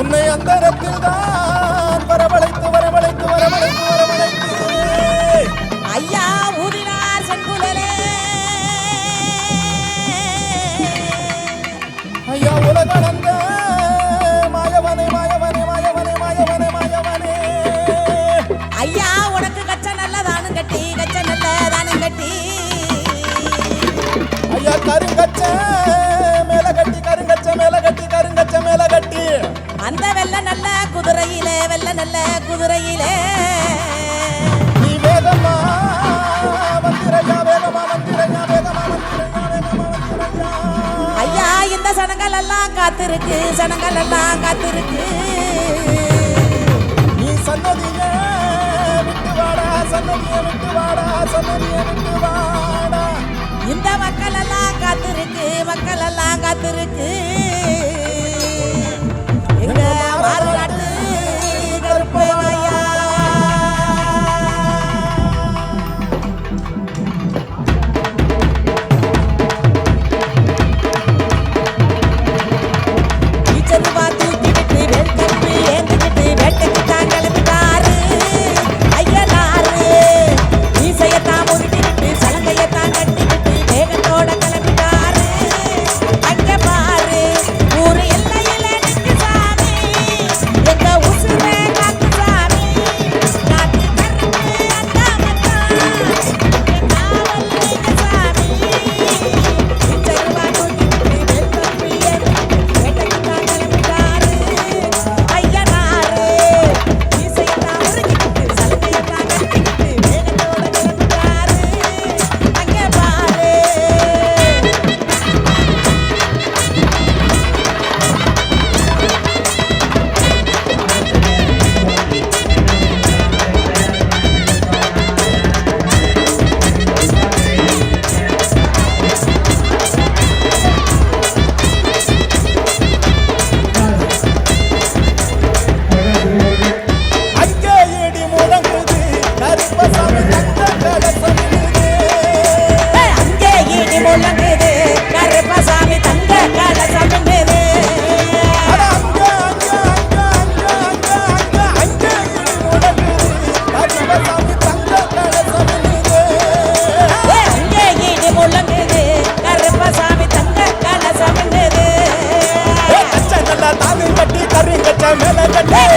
உன்னை அந்தரத்தில் தான் வரவழைத்து வரவழைத்து வரவழைத்து வரவழைத்து. ஐயா ஊதினார் செங்குழலே ஐயா உலகளந்த மாயவனே மாயவனே மாயவனே மாயவனே மாயவனே. ஐயா உனக்கு கச்ச நல்லதானும் கட்டி கச்ச நல்லதானும் கட்டி. ஐயா கருங்கச்ச. குதிரையிலே வெள்ள நல்ல குதிரையிலே. நீ வேகமா வந்திரையா வேகமா வந்திரையா வேகமா வந்திரையா ஐயா இந்த சனங்கள் எல்லாம் காத்திருக்கு சனங்கள் எல்லாம் காத்திருக்கு. நீ சன்னதிய விட்டு வாடா சன்னதிய விட்டு வாடா சன்னதிய விட்டு வாடா. இந்த மக்கள் எல்லாம் காத்திருக்கு மக்கள் எல்லாம் காத்திருக்கு.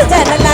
जल